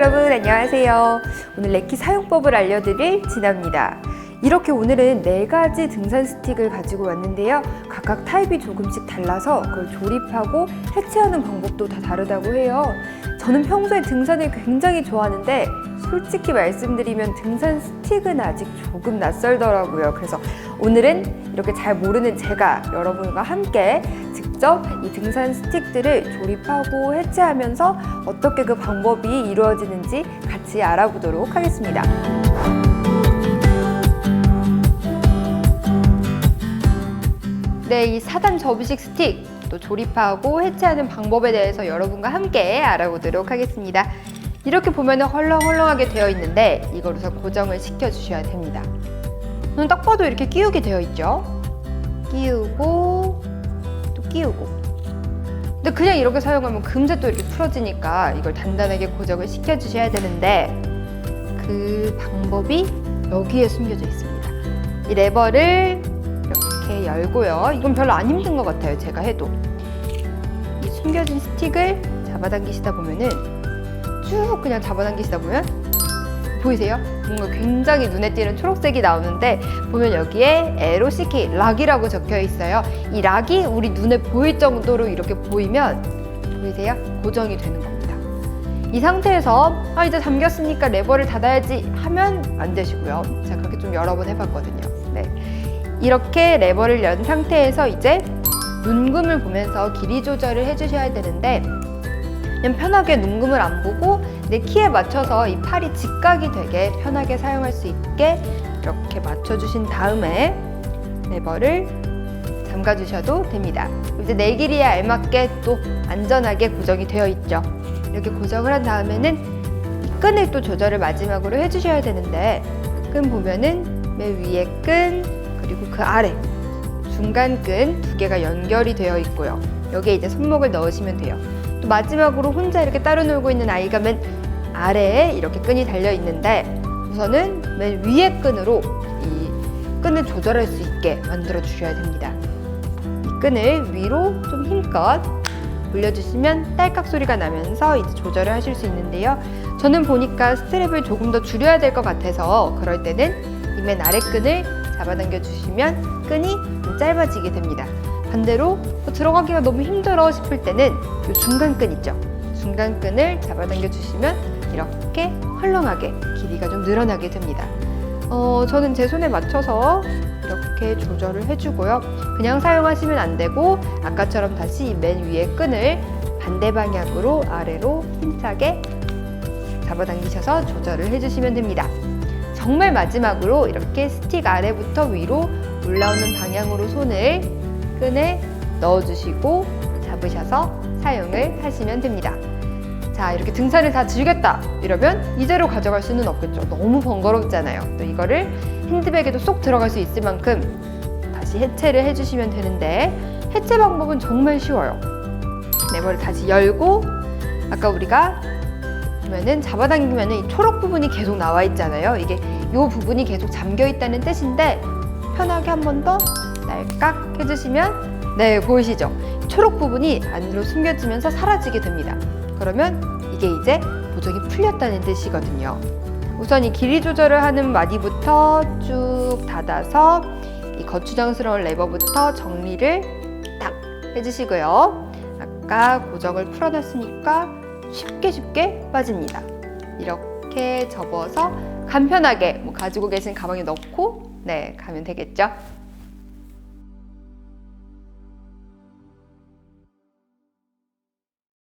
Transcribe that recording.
여러분 안녕하세요. 오늘 레키 사용법을 알려드릴 진아입니다. 이렇게 오늘은 네 가지 등산 스틱을 가지고 왔는데요. 각각 타입이 조금씩 달라서 그걸 조립하고 해체하는 방법도 다 다르다고 해요. 저는 평소에 등산을 굉장히 좋아하는데 솔직히 말씀드리면 등산 스틱은 아직 조금 낯설더라고요. 그래서 오늘은 이렇게 잘 모르는 제가 여러분과 함께 직접 이 등산 스틱들을 조립하고 해체하면서 어떻게 그 방법이 이루어지는지 같이 알아보도록 하겠습니다. 네, 이 4단 접이식 스틱 또 조립하고 해체하는 방법에 대해서 여러분과 함께 알아보도록 하겠습니다. 이렇게 보면 헐렁헐렁하게 되어 있는데 이걸 우선 고정을 시켜 주셔야 됩니다. 눈딱 봐도 이렇게 끼우게 되어 있죠. 끼우고 또 끼우고. 근데 그냥 이렇게 사용하면 금세 또 이렇게 풀어지니까 이걸 단단하게 고정을 시켜 주셔야 되는데 그 방법이 여기에 숨겨져 있습니다. 이 레버를 이렇게 열고요. 이건 별로 안 힘든 것 같아요. 제가 해도. 이 숨겨진 스틱을 잡아당기시다 보면은 쭉 그냥 잡아당기시다 보면 보이세요? 뭔가 굉장히 눈에 띄는 초록색이 나오는데 보면 여기에 LOCK 락이라고 적혀 있어요. 이 락이 우리 눈에 보일 정도로 이렇게 보이면 보이세요? 고정이 되는 겁니다. 이 상태에서 아 이제 잠겼으니까 레버를 닫아야지 하면 안 되시고요. 제가 그렇게 좀 여러 번 해봤거든요. 네. 이렇게 레버를 연 상태에서 이제 눈금을 보면서 길이 조절을 해주셔야 되는데 그냥 편하게 눈금을 안 보고 내 키에 맞춰서 이 팔이 직각이 되게 편하게 사용할 수 있게 이렇게 맞춰주신 다음에 레버를 잠가주셔도 됩니다. 이제 내 길이에 알맞게 또 안전하게 고정이 되어 있죠. 이렇게 고정을 한 다음에는 이 끈을 또 조절을 마지막으로 해주셔야 되는데 끈 보면은 맨 위에 끈 그리고 그 아래 중간 끈 두 개가 연결이 되어 있고요. 여기에 이제 손목을 넣으시면 돼요. 또 마지막으로 혼자 이렇게 따로 놀고 있는 아이가 맨 아래에 이렇게 끈이 달려 있는데 우선은 맨 위에 끈으로 이 끈을 조절할 수 있게 만들어 주셔야 됩니다. 이 끈을 위로 좀 힘껏 올려주시면 딸깍 소리가 나면서 이제 조절을 하실 수 있는데요. 저는 보니까 스트랩을 조금 더 줄여야 될 것 같아서 그럴 때는 이 맨 아래 끈을 잡아당겨 주시면 끈이 좀 짧아지게 됩니다. 반대로 뭐 들어가기가 너무 힘들어 싶을 때는 이 중간 끈 있죠. 중간 끈을 잡아당겨 주시면 이렇게 헐렁하게 길이가 좀 늘어나게 됩니다. 어, 저는 제 손에 맞춰서 이렇게 조절을 해주고요. 그냥 사용하시면 안 되고 아까처럼 다시 맨 위에 끈을 반대 방향으로 아래로 힘차게 잡아당기셔서 조절을 해주시면 됩니다. 정말 마지막으로 이렇게 스틱 아래부터 위로 올라오는 방향으로 손을 끈에 넣어주시고 잡으셔서 사용을 하시면 됩니다. 자, 이렇게 등산을 다 즐겼다! 이러면 이대로 가져갈 수는 없겠죠. 너무 번거롭잖아요. 또 이거를 핸드백에도 쏙 들어갈 수 있을 만큼 다시 해체를 해주시면 되는데 해체 방법은 정말 쉬워요. 레버를 다시 열고 아까 우리가 보면은 잡아당기면은 이 초록 부분이 계속 나와 있잖아요. 이게 이 부분이 계속 잠겨 있다는 뜻인데 편하게 한 번 더 날깍 해주시면 네 보이시죠? 초록 부분이 안으로 숨겨지면서 사라지게 됩니다. 그러면 이게 이제 보정이 풀렸다는 뜻이거든요. 우선 이 길이 조절을 하는 마디부터 쭉 닫아서 이 거추장스러운 레버부터 정리를 딱 해주시고요. 아까 고정을 풀어놨으니까 쉽게 쉽게 빠집니다. 이렇게 접어서 간편하게 뭐 가지고 계신 가방에 넣고 네 가면 되겠죠.